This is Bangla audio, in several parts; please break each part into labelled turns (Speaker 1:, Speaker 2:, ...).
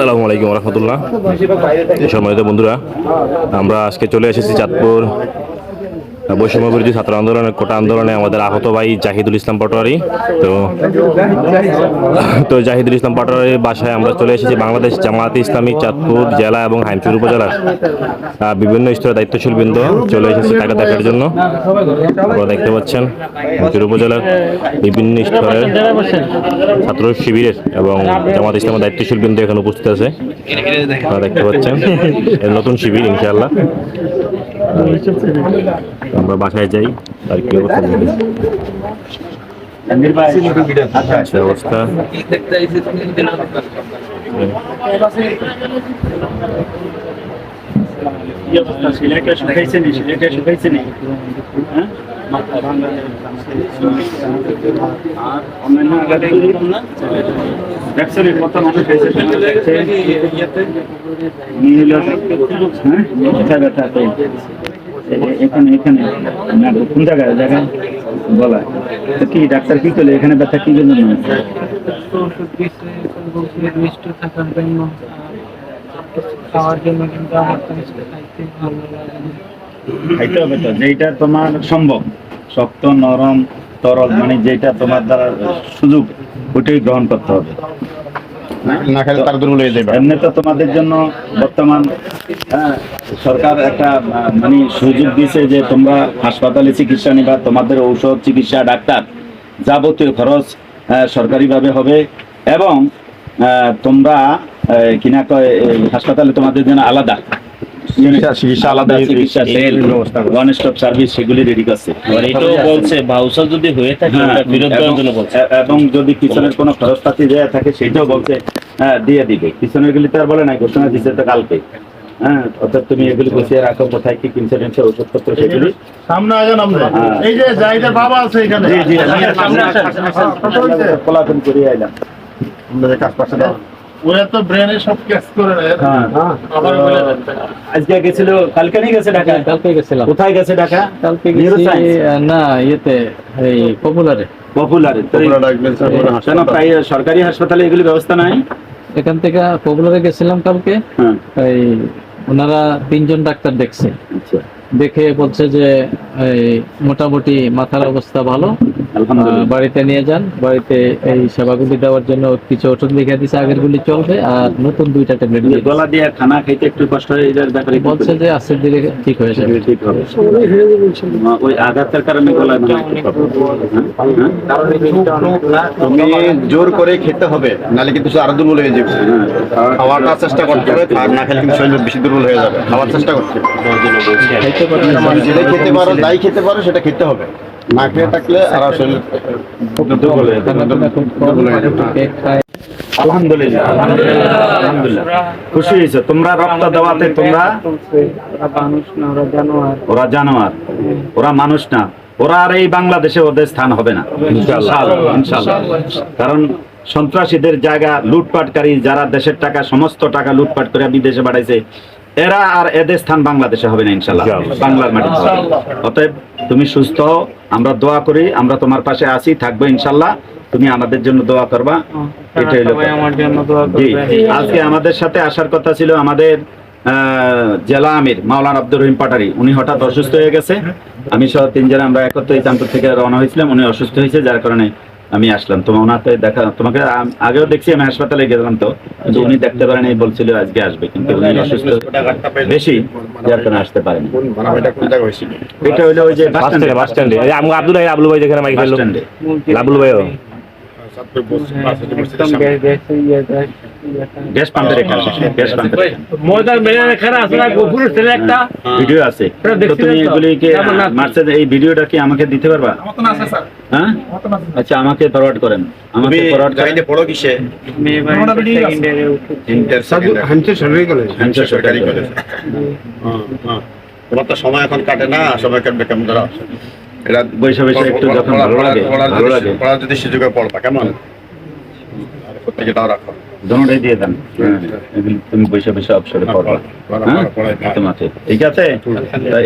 Speaker 1: আসসালামু আলাইকুম রহমতুল্লাহ। সময় বন্ধুরা আমরা আজকে চলে এসেছি চাঁদপুর বৈষম্য বিরোধী ছাত্র আন্দোলনের কোটা আন্দোলনে আমাদের আহত ভাই জাহিদুল ইসলাম পটোয়ারি। তো তো জাহিদুল ইসলাম পটোয়ারির বাসায় আমরা চলে এসেছি বাংলাদেশ জামায়াতে ইসলামী, চাঁদপুর জেলা এবং হাইমচুর উপজেলার বিভিন্ন স্তরের দায়িত্বশীল বৃন্দ চলে এসেছে তাকে দেখার জন্য। আপনারা দেখতে পাচ্ছেন হাইমচুর উপজেলার বিভিন্ন স্তরের ছাত্র শিবিরের এবং জামাত ইসলামের দায়িত্বশীল বৃন্দ এখানে উপস্থিত আছে। আপনারা দেখতে পাচ্ছেন নতুন শিবির ইনশাআল্লাহ। আমরা বাসায় যাই আর কি অবস্থা দেখি। আচ্ছা, অবস্থা।
Speaker 2: কি অবস্থা? সিলেটে শুকাইছে হ্যাঁ? না? দেখছেন কত মানুষ হ্যাঁ? এখানে এখানে। কোন জায়গায় জায়গায় বলা। তো কি, ডাক্তার কি করলে? এখানে ব্যথা কি জন্য হয়েছে?
Speaker 3: ওষুধ দিচ্ছে বলছে মিষ্টি থাকার জন্য খাওয়ার জন্য কিন্তু আমার তো খাইতে ভালো লাগে না।
Speaker 2: খাইতে হবে তো যেটা তোমার সম্ভব। শক্ত নরম তরল মানে যেটা তোমার দ্বারা সুযোগ ওইটাই গ্রহণ করতে হবে।
Speaker 4: না খেলে তার দুর্বল হয়ে যাবে
Speaker 2: এমনি তো তোমাদের জন্য বর্তমান হ্যাঁ, সরকার একটা মানে সুযোগ দিয়েছে যে তোমরা হাসপাতালে চিকিৎসা নিবা তোমাদের ঔষধ চিকিৎসা ডাক্তার যাবতীয় খরচ আহ, সরকারিভাবে হবে। এবং আহ, তোমরা কিনা কয় হাসপাতালে তোমাদের জন্য আলাদা।
Speaker 4: চিকিৎসা- চিকিৎসা আলাদা
Speaker 2: চিকিৎসা সেল ওয়ান স্টপ সার্ভিস সেগুলি রেডি করছে।
Speaker 5: এটাও বলছে ভাউচার যদি হয়ে থাকে
Speaker 2: হ্যাঁ,
Speaker 5: ওটা ফেরত দেওয়ার জন্য বলছে।
Speaker 2: এবং যদি পিছনের কোনো খরচপাতি দেওয়া থাকে সেটাও বলছে হ্যাঁ, দিয়ে দিবে। পিছনের গুলি তো আর বলে নাই ঘোষণা দিচ্ছে তো কালকে। হ্যাঁ অর্থাৎ তুমি এগুলি গুছিয়ে রাখো কোথায় কি কিনছে টিনছে ওষুধপত্র সেগুলি।
Speaker 4: সামনে আছেন আপনি
Speaker 2: হ্যাঁ।
Speaker 4: এই যে জাহিদের বাবা আছে এখানে।
Speaker 2: জি, জি,
Speaker 4: সামনে আসেন। হ্যাঁ, কত হয়েছে?
Speaker 2: কোলাকুল করে আইলাম।
Speaker 4: আপনাদের কাজ পাশে দাও ওরা তো ব্রেনে সব ক্যাচ করে নেয়।
Speaker 2: হ্যাঁ।
Speaker 4: আবার বলে দেন।
Speaker 2: আজকে গেছিল কালকে নিয়ে গেছে ঢাকা?
Speaker 6: কালকে গেছিলাম।
Speaker 2: কোথায় গেছে ঢাকা?
Speaker 6: কালকে গেছি না ইয়েতে এই পপুলারে।
Speaker 2: পপুলারে। কেন প্রায় সরকারি হাসপাতালে এগুলি ব্যবস্থা নাই?
Speaker 6: এখান থেকে পপুলারে গেছিলাম কালকে।
Speaker 2: হ্যাঁ।
Speaker 6: এই ওনারা তিনজন ডাক্তার দেখছে।
Speaker 2: আচ্ছা।
Speaker 6: দেখে বলছে যে এই মোটামুটি মাথার অবস্থা ভালো। বাড়িতে নিয়ে যান। বাড়িতে এই সেবাগুলি দেওয়ার জন্য কিছু ওষুধ লিখে দিছে আগের গুলি চলবে আর নতুন দুইটা ট্যাবলেট
Speaker 2: এই গলা দিয়ে খানা খাইতে একটু কষ্ট হয়ে এটার ব্যাপারে
Speaker 6: বলছে যে আজকের দিকে ঠিক হয়ে যাবে।
Speaker 2: ঠিক হবে। ওই আঘাতের কারণে মনে হয়। হ্যাঁ?
Speaker 4: তুমি জোর করে খেতে হবে নাহলে কিন্তু আরও দুর্বল হয়ে যাবে। খাওয়াটা চেষ্টা করতে হবে আর না খেলে কিন্তু শরীর বেশি দুর্বল হয়ে যাবে। খাওয়ার চেষ্টা করতে হবে।
Speaker 6: পারবে
Speaker 4: যেটা খেতে পারো যাই খেতে পারো সেটা খেতে হবে। না খেয়ে থাকলে আর শরীর
Speaker 2: দুর্বল যাবে।
Speaker 6: খানা খুব কম,
Speaker 4: দুর্বল যাবে।
Speaker 6: কেক খায়
Speaker 2: আলহামদুলিল্লাহ আলহামদুলিল্লাহ খুশি হয়েছে? তোমরা রক্ত দেওয়াতে তোমরা?
Speaker 3: ওরা মানুষ না ওরা জানোয়ার
Speaker 2: ওরা মানুষ না। ওরা আর এই বাংলাদেশে ওদের স্থান হবে না। ইনশাআল্লাহ। ইনশাআল্লাহ কারণ সন্ত্রাসীদের জায়গা লুটপাটকারী যারা দেশের টাকা সমস্ত টাকা লুটপাট করে বিদেশে বাড়াইছে এরা আর এদের স্থান বাংলাদেশে হবে না ইনশাল্লাহ বাংলার হবে। অতএব তুমি সুস্থ হও, আমরা দোয়া করি আমরা তোমার পাশে আছি থাকব ইনশাল্লাহ তুমি আমাদের জন্য দোয়া করবা। এটাই হলো আজকে আমাদের সাথে আসার কথা ছিল আমাদের আহ, জেলা আমির মাওলানা আব্দুর রহিম পাটারি। উনি হঠাৎ অসুস্থ হয়ে গেছে। আমি সহ তিনজন আমরা একত্রে এই চাঁদপুর থেকে রওনা হয়েছিলাম। উনি অসুস্থ হয়েছে যার কারণে আমি আসলাম। তোমার ওনাতে দেখা তোমাকে আগেও দেখছি আমি হাসপাতালে গেলাম তো। কিন্তু উনি দেখতে পারেন এই বলছিল আজকে আসবে। কিন্তু উনি অসুস্থ। বেশি যার কারণে আসতে পারেনি। এটা হইল ওই যে বাস
Speaker 1: স্ট্যান্ডে বাস স্ট্যান্ডে। আব্দুল ভাই আবুল ভাই যেখানে মাইক লাবুল ভাইও।
Speaker 2: আমাকে দিতে পারবা আচ্ছা আমাকে ফরওয়ার্ড করেন আমাকে।
Speaker 4: তোমার তো সময় এখন কাটে না, সময় কাটবে ধরো এটা
Speaker 2: বৈশা বৈশা একটু যখন ভালো লাগে ভালো লাগে
Speaker 4: পড়ার যদি সুযোগে পড়বা কেমন? আর প্রত্যেকটাও রাখো।
Speaker 2: দোনোটাই দিয়ে দেন। তুমি বৈশা বৈশা অবসরে পড়বা। হ্যাঁ?
Speaker 4: পড়া, পড়া, পড়া।
Speaker 2: তোমাকে ঠিক আছে?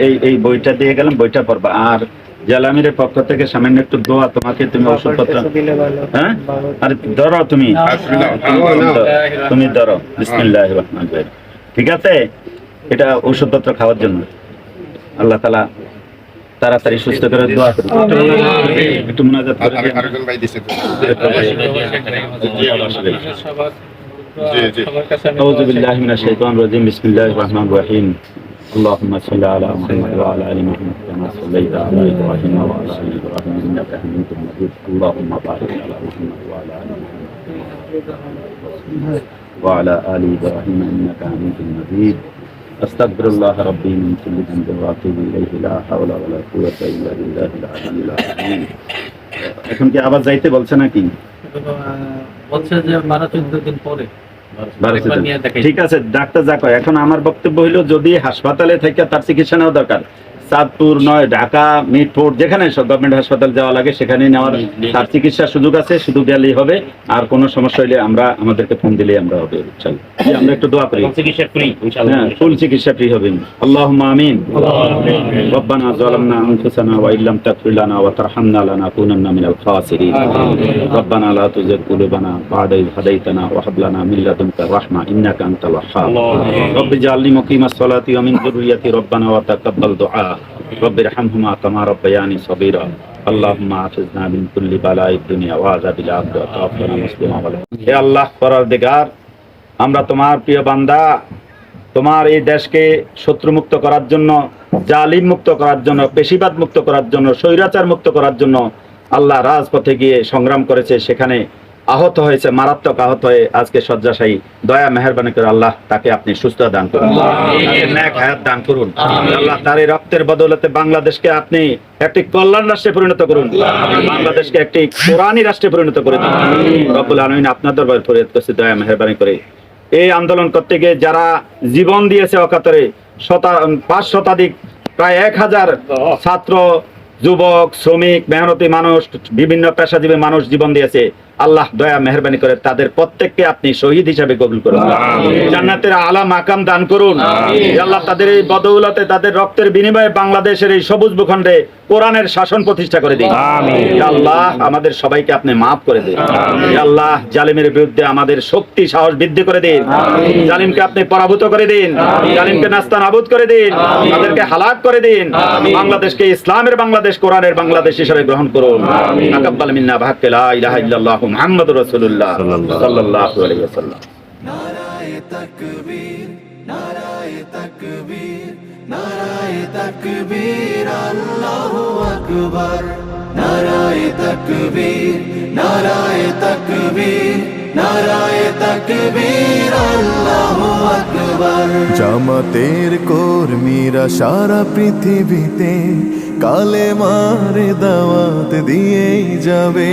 Speaker 2: এই এই বইটা দিয়ে গেলাম বইটা পড়বা। আর জালামিরের পক্ষ থেকে সামান্য একটু দোয়া তোমাকে তুমি ওষুধপত্র হ্যাঁ? আরে ধরো তুমি। তুমি ধরো। বিসমিল্লাহ ঠিক আছে? এটা ওষুধপত্র খাওয়ার জন্য। আল্লাহ তালা তাড়াতাড়ি সুস্থ করে দোয়া করি একটু মোনাজাত করে দিন।
Speaker 4: আরেকজন ভাই দিছে
Speaker 3: সবার
Speaker 4: জি, জি।
Speaker 3: সবার কাছে আমি
Speaker 2: أعوذ بالله من الشيطان الرجيم بسم الله الرحمن الرحيم اللهم صل على محمد وعلى ال محمد كما صليت على ابراهيم وعلى ال ابراهيم انك حميد مجيد اللهم بارك على محمد وعلى ال محمد وعلى ال ابراهيم انك حميد مجيد استغفر الله ربي من كل ذنب واتوب اليه لا حول ولا قوه الا بالله العلي العظيم এখন কি আবার যাইতে বলছে নাকি
Speaker 6: বলছে যে বারো চোদ্দ দিন পরে
Speaker 2: বারো
Speaker 6: একবার নিয়ে দেখাই।
Speaker 2: ঠিক আছে ডাক্তার যা কয় এখন আমার বক্তব্য হইলো যদি হাসপাতালে থেকে তার চিকিৎসা নেওয়া দরকার চাঁদপুর নয় ঢাকা মিটফোর্ট যেখানে সব গভর্নমেন্ট হাসপাতাল যাওয়া লাগে সেখানে নেওয়ার তার চিকিৎসার সুযোগ আছে শুধু গেলেই হবে আর কোনো সমস্যা হলে আমরা আমাদেরকে ফোন দিলেই আমরা হবে চল আমরা একটু দোয়া করি
Speaker 5: চিকিৎসা ফ্রি ইনশাআল্লাহ
Speaker 2: হ্যাঁ ফুল চিকিৎসা ফ্রি হবে আল্লাহুম্মা আমিন ربنا ظلمنا انفسنا وان لم تغفر لنا وترحمنا لنكونن من الخاسرين ربنا لا تزغ قلوبنا بعد إذ هديتنا وهب لنا من لدنك رحمة إنك أنت الوهاب رب اجعلني مقيم الصلاة ومن ذريتي ربنا وتقبل دعاء رب ارحمهما كما ربياني صغيرا اللهم حافظنا من كل بلاء الدنيا وعذاب الآخرة وتوفنا مسلما ولا হে আল্লাহ পরওয়ারদিগার আমরা তোমার প্রিয় বান্দা তোমার এই দেশকে শত্রুমুক্ত করার জন্য জালিম মুক্ত করার জন্য পেশিবাদ মুক্ত করার জন্য স্বৈরাচার মুক্ত করার জন্য আল্লাহ রাজপথে গিয়ে সংগ্রাম করেছে সেখানে আহত হয়েছে মারাত্মক আহত হয়ে আজকে শয্যাশায়ী। দয়া মেহরবানি করে আল্লাহ তাকে আপনি সুস্থ দান করুন। ন্যাক হায়াত দান করুন। আল্লাহ তার এই রক্তের বদৌলতে বাংলাদেশকে আপনি একটি কল্যাণ রাষ্ট্রে পরিণত করুন। বাংলাদেশকে একটি কোরআনী রাষ্ট্রে পরিণত করে দিন। রব্বুল আলমিন আপনার দরবার ফরিয়াদ করছি দয়া মেহরবানি করে। এই আন্দোলন করতে গিয়ে যারা জীবন দিয়েছে অকাতরে শতা পাঁচ শতাধিক প্রায় এক হাজার ছাত্র যুবক শ্রমিক মেহনতি মানুষ বিভিন্ন পেশাজীবী মানুষ জীবন দিয়েছে। আল্লাহ দয়া মেহরবানি করে তাদের প্রত্যেককে আপনি শহীদ হিসাবে কবুল করুন। জান্নাতের আলা মাকাম দান করুন। আল্লাহ তাদের এই বদৌলতে তাদের রক্তের বিনিময়ে বাংলাদেশের এই সবুজ ভূখণ্ডে কোরআনের শাসন প্রতিষ্ঠা করে দিন। আল্লাহ আমাদের সবাইকে আপনি মাফ করে দিন। আল্লাহ জালিমের বিরুদ্ধে আমাদের শক্তি সাহস বৃদ্ধি করে দিন। জালিমকে আপনি পরাভূত করে দিন। জালিমকে নাস্তা নাবুদ করে দিন। তাদেরকে হালাক করে দিন। বাংলাদেশকে ইসলামের বাংলাদেশ কোরআনের বাংলাদেশ হিসেবে গ্রহণ করুন। তাকাব্বাল মিন্না ভাক্কে লা ইলাহা ইল্লাল্লাহু মুহাম্মাদুর রাসূলুল্লাহ সাল্লাল্লাহু আলাইহি ওয়াসাল্লাম।
Speaker 7: নারায়ে তাকবীর নারায়ে তাকবীর নারায়ে তাকবীর আল্লাহু আকবার। নারায়ে তাকবীর নারায়ে তাকবীর নারায়ে তাকবীর আল্লাহু আকবার। জামাতের কর্মীরা সারা পৃথিবীতে কালে মারে দাওয়াত দিয়েই যাবে।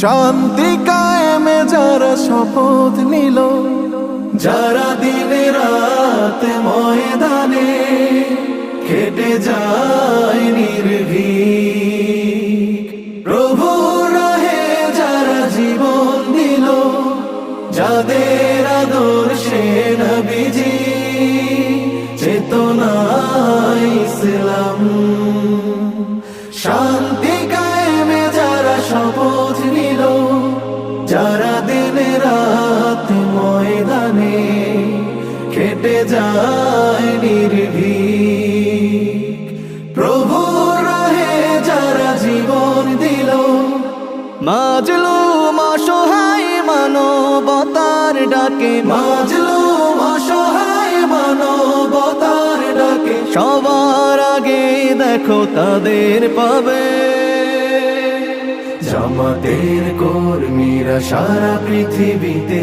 Speaker 7: শান্তি কায়েমে যারা শপথ নিল যারা দিনে রাত ময়দানে খেটে যায় নির্ভীক। যায় নির্ভীক। প্রভু রাহে যারা জীবন দিল, মাজলু অসহায় মানবতার ডাকে। মাজলু অসহায় মানবতার ডাকে। সবার আগে দেখো তাদের পাবে। জামাতের কর্মীরা সারা পৃথিবীতে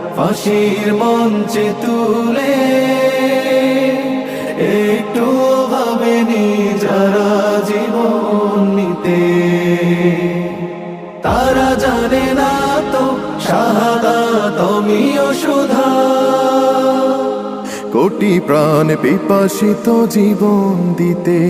Speaker 7: ফাঁসির মঞ্চে তুলে একটু ভাবেনি যারা জীবন নিতে। তারা জানে না তো শাহাদা তুমিও সুধা কোটি প্রাণ পিপাসিত জীবন দিতে।